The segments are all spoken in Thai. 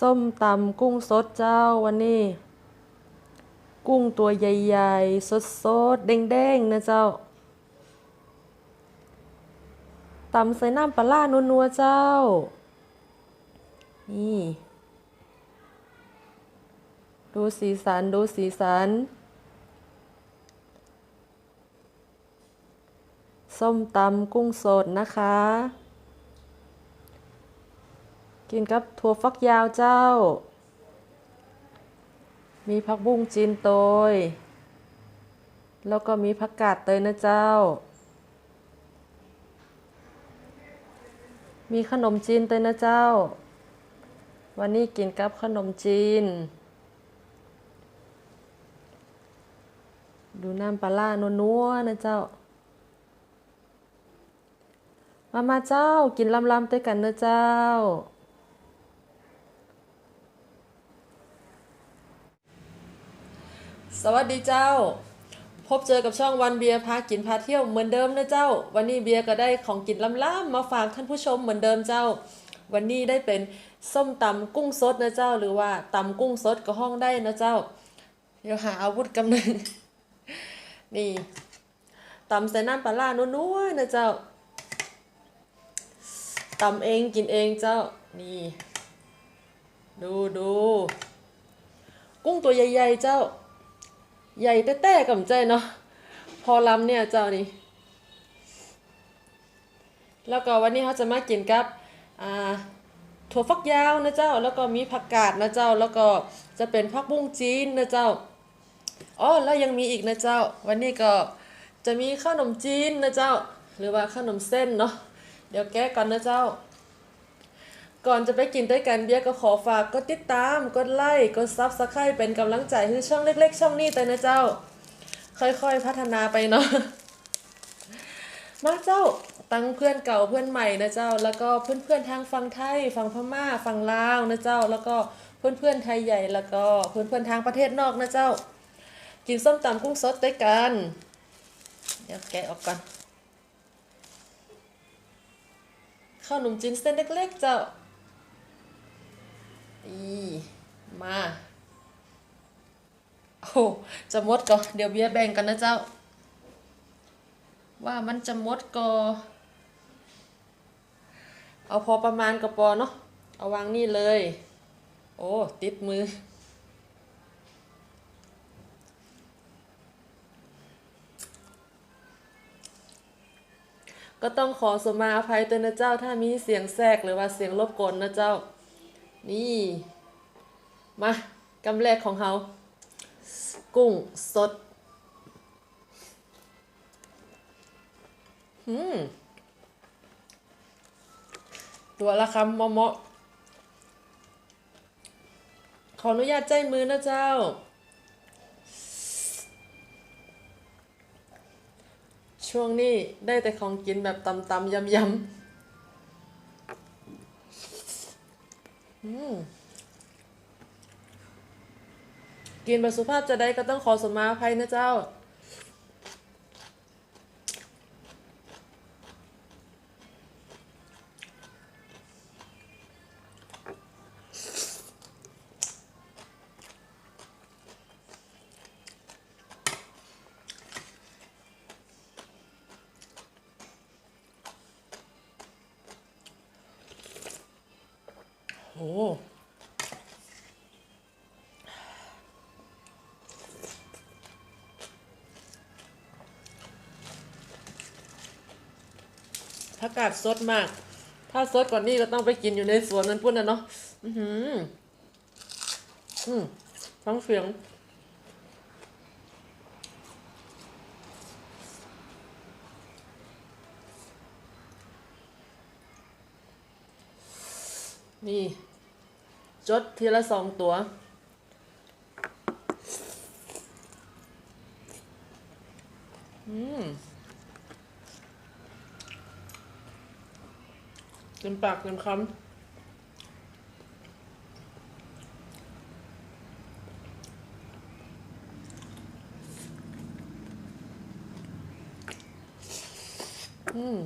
ส้มตำกุ้งสดเจ้าวันนี้ กุ้งตัวใหญ่ๆ สดๆเด้งๆนะเจ้าตำใส่น้ำปลาร้านัวๆเจ้า นี่ ดูสีสัน ดูสีสัน ส้มตำกุ้งสดนะคะ กินกับถั่วฟักยาวเจ้า มีผักบุ้งจีนโตย แล้วก็มีผักกาดเตยนะเจ้า มีขนมจีนเตยนะเจ้า วันนี้กินกับขนมจีน ดูน้ำปลาล่านัวๆนะเจ้ามามาเจ้ากินลำๆด้วยกันนะเจ้า สวัสดีเจ้า พบเจอกับช่องวันเบียร์พากินพาเที่ยวเหมือนเดิมนะเจ้า วันนี้เบียร์ก็ได้ของกินล้ำๆมาฝากท่านผู้ชมเหมือนเดิมเจ้า วันนี้ได้เป็นส้มตำกุ้งสดนะเจ้า หรือว่าตำกุ้งสดก็ห้องได้นะเจ้า เดี๋ยวหาอาวุธกำนึงนี่ตำใส่น้ำปลาล่านัวๆนะเจ้าตำเองกินเองเจ้านี่ ดูดูกุ้งตัวใหญ่ ๆ เจ้า ใหญ่แต้ๆกับใจเนาะพอลำเนี่ยเจ้านี่แล้วก็วันนี้เขาจะมากินกับอ่าถั่วฟักยาวนะเจ้า แล้วก็มีผักกาดนะเจ้า แล้วก็จะเป็นผักบุ้งจีนนะเจ้าอ๋อแล้วยังมีอีกนะเจ้า วันนี้ก็จะมีข้าวหนมจีนนะเจ้า หรือว่าข้าวหนมเส้นเนาะเดี๋ยวแก้ก่อนนะเจ้า ก่อนจะไปกินด้วยกันเบียร์ก็ขอฝากกดติดตาม กดไลค์ กดซับสไครต์เป็นกำลังใจให้ช่องเล็ก ๆ ช่องนี้แต่นะเจ้า ค่อยๆพัฒนาไปเนาะมาเจ้าตั้งเพื่อนเก่าเพื่อนใหม่นะเจ้า แล้วก็เพื่อนๆทางฝั่งไทยฝั่งพม่าฝั่งลาวนะเจ้า แล้วก็เพื่อนๆไทยใหญ่แล้วก็เพื่อนๆทางประเทศนอกนะเจ้า กินส้มตำกุ้งสดด้วยกัน เดี๋ยวแกะออกก่อนข้าวหนุ่มจีนเส้นเล็กๆเจ้า อีมาโอ้จะมดก็เดี๋ยวเบียแบ่งกันนะเจ้า ว่ามันจะมดก็เอาพอประมาณก็พอเนาะเอาวางนี่เลย โอ้ติดมือ ก็ต้องขอสมาอภัยด้วนะเจ้า ถ้ามีเสียงแทรกหรือว่าเสียงรบกวนนะเจ้า นี่มากำแรกของเขากุ้งสดอืมตัวละคำเหมาะขออนุญาตใจมือนะเจ้า ช่วงนี้ได้แต่ของกินแบบตำๆยำๆ กินแบบสุภาพจะได้ก็ต้องขอสมาภัยนะเจ้า โอ้ผักกาดสดมาก ถ้าสดกว่านี้ก็ต้องไปกินอยู่ในสวนนั้นพุ่นนะเนาะ อือหือ อืมฟังเสียงนี่ จดทีละสองตัว อืมเต็มปากเต็มคำอืม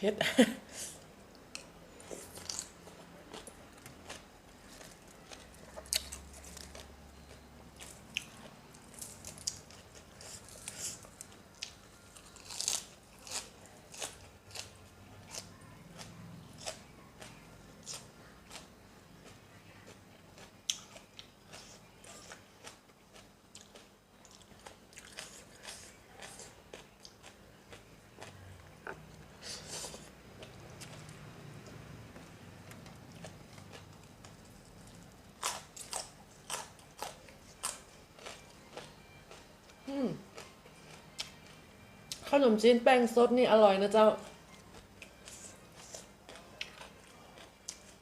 เผ็ด ขนมจีนแป้งสดนี่อร่อยนะเจ้า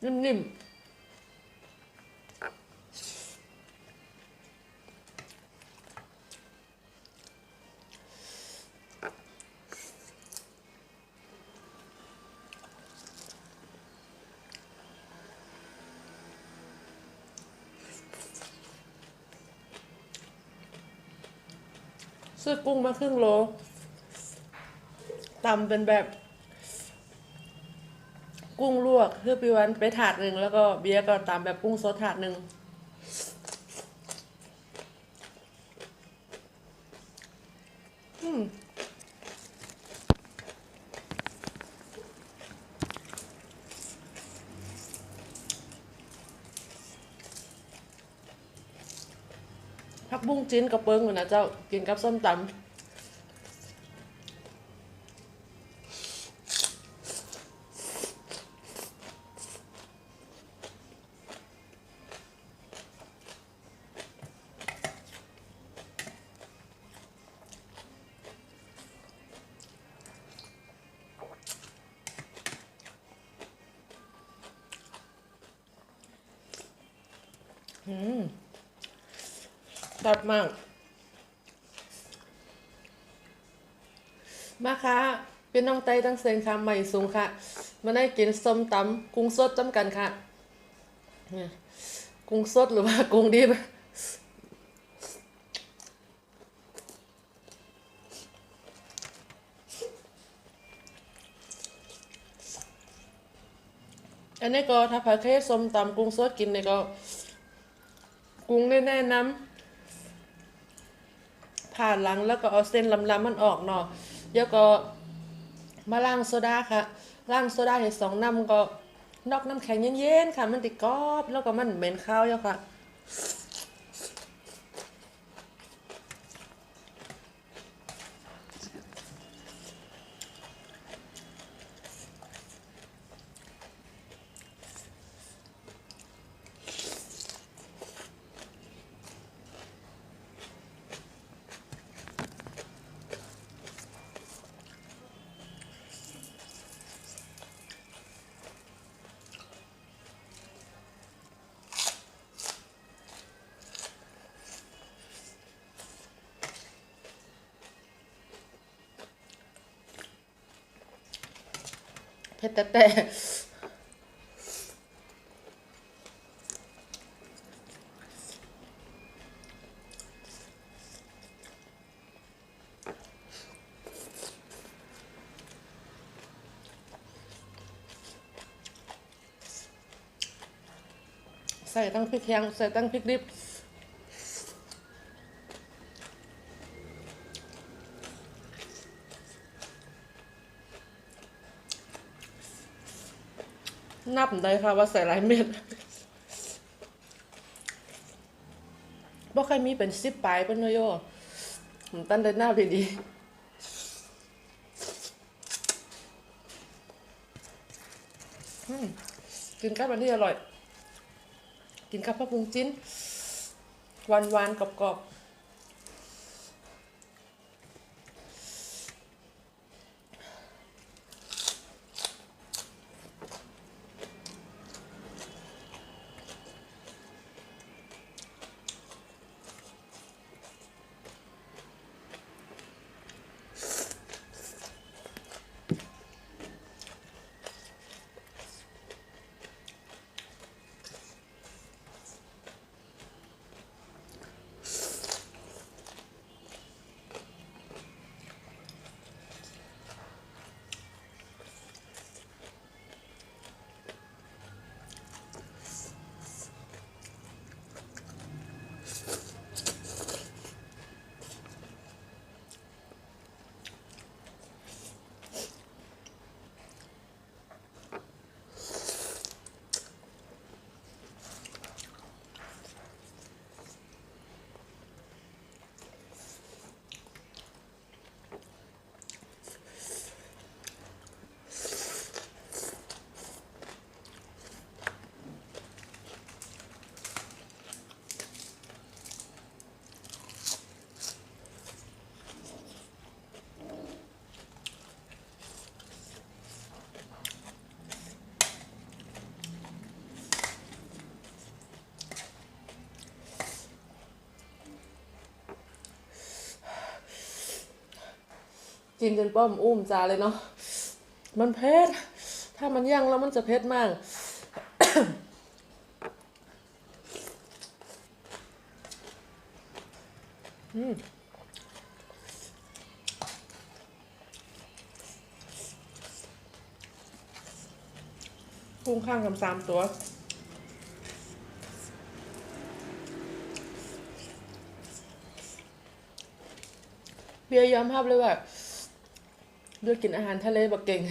นิ่มๆซื้อกุ้งมาครึ่งโล ตำเป็นแบบ กุ้งลวกคือปีวันไปถาดหนึ่งแล้วก็เบียร์ก็ตำแบบกุ้งสดถาดหนึ่งอืมผักบุ้งจิ้นกับเปิงอยู่นะเจ้ากินกับส้มตำ ตัดมาก มาค่ะเป็นน้องไต้ตั้งเซนค่ะใหม่สูงค่ะ มาได้กินส้มตำกุ้งสดจ้ำกันค่ะเนี่ยกุ้งสดหรือว่ากุ้งดิบอันนี้ก็ถ้าผัดแค่ส้มตำกุ้งสดกินเนี่ยก็ กุ้งแน่ๆน้ำผ่านหลังแล้วก็เอาเส้นลำๆมันออกเนาะแล้วก็มาล้างโซดาค่ะล้างโซดาให้สองน้ำก็นอกน้ำแข็งเย็นๆค่ะ มันติดกรอบแล้วก็มันเหม็นข้าวแล้วค่ะ เผ็ดแต่แต่ใส่ตั้งพริกแห้งใส่ตั้งพริกดิบ นับได้ค่ะว่าใส่หลายเม็ดบ่เคยมีเป็นสิบปลายเป็นเนโยผมตั้งได้หน้าไปดีกินกับอันนี้อร่อย กินกับผักบุ้งจิ้นหวานๆกรอบก กินจนป้อมอุ้มจาเลยเนาะมันเผ็ดถ้ามันย่างแล้วมันจะเผ็ดมากอืมกุ้งข้างกับสามตัวเบียร์ยอมรับเลยว่า ด้วยกินอาหารทะเลบักเก่ง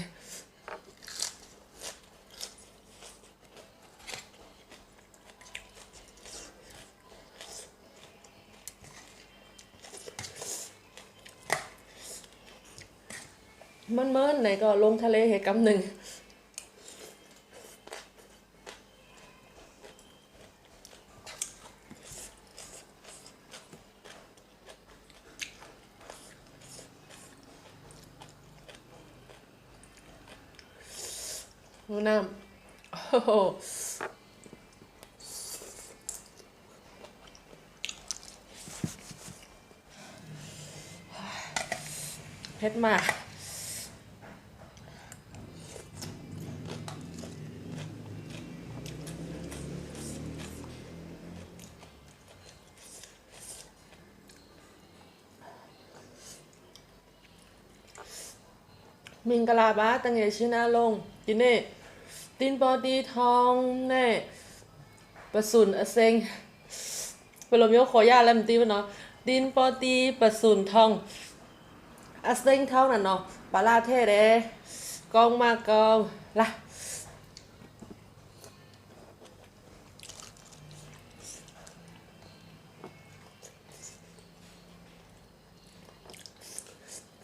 มันเมินไหนก็ลงทะเลเหตุกรรมหนึ่ง ดูน้ำโอ้โห เผ็ดมาก มิงกะลาบาตังเยชินาลงกินเน่ ตินบอดีทองเน่ประสุนอเซงเปโลมิโอขอย่าแล้วมันตีมันเนาะดินปอตีประสุนทองอเซงเทองน่ะเนาะปลาลาเทเดกองมากองละ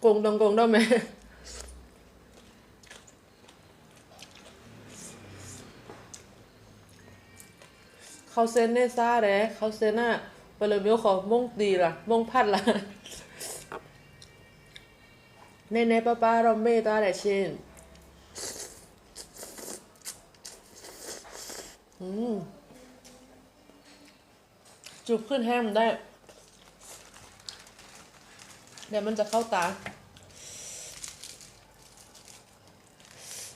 กงดงกงได้ไหม เขาเซนเนซ่าเด้เขาเซนน่ะไปเลยมิวขอมงดีล่ะมงพัดล่ะเนเนป้าป้าเรอมเมตาแต่ชินอืมจุบขึ้นแห้มนได้เดี๋ยวมันจะเข้าตา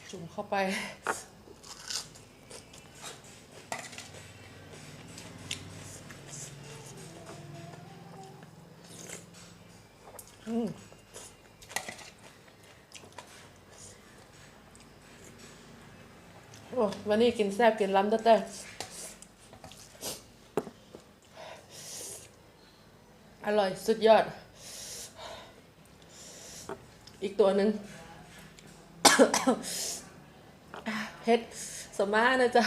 จุ่มเข้าไป วันนี้กินแซ่บกินล้ำแต่แต่อร่อยสุดยอด อีกตัวหนึ่งเผ็ดสมานะเจ้า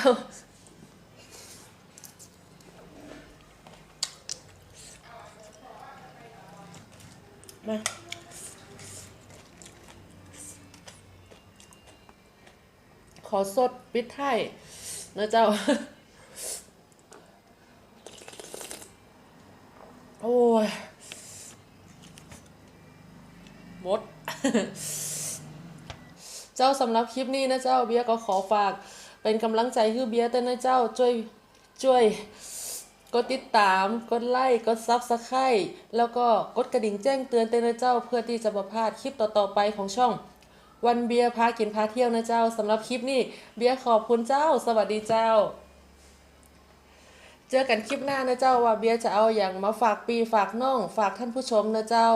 มา ขอสดปิดไทยนะเจ้า โอ้ยหมด เจ้าสำหรับคลิปนี้นะเจ้าเบียก็ขอฝาก เป็นกำลังใจให้เบียร์แต่นะเจ้าช่วยช่วยกดติดตาม กดไลค์ กดซับสไครต์แล้วก็กดกระดิ่งแจ้งเตือนเตือนะเจ้าเพื่อที่จะมาพลาดคลิปต่อๆไปของช่อง วันเบียร์พากินพาเที่ยวนะเจ้าสำหรับคลิปนี้เบียร์ขอบคุณเจ้า สวัสดีเจ้า เจอกันคลิปหน้านะเจ้าว่าเบียร์จะเอาอย่างมาฝากปีฝากน้อง ฝากท่านผู้ชมนะเจ้า